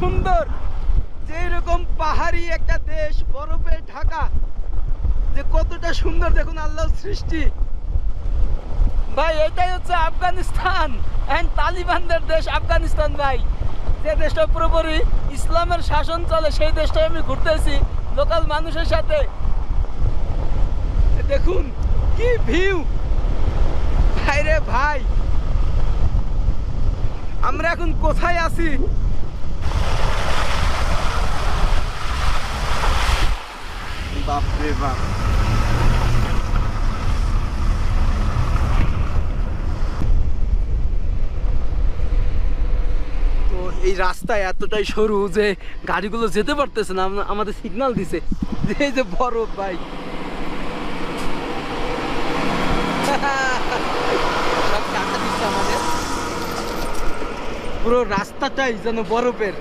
সুন্দর। যে এরকম পাহাড়ি একটা দেশ, বরফে ঢাকা, যে কতটা সুন্দর দেখুন আল্লাহর সৃষ্টি। ভাই, এটাই হচ্ছে আফগানিস্তান অ্যান্ড তালিবানদের দেশ আফগানিস্তান, ভাই। যে দেশটা পুরোপুরি ইসলামের শাসন চলে, সেই দেশটায় আমি ঘুরতেছি লোকাল মানুষের সাথে। দেখুন, কি ভিউ ভাই রে ভাই, আমরা এখন কোথায় আছি? বাপ তো এই রাস্তায় এতটাই সরু যে গাড়িগুলো যেতে পারতেছে না আমাদের সিগন্যাল দিছে। এই যে বরফ ভাই। পুরো রাস্তাটাই যেন বরফের।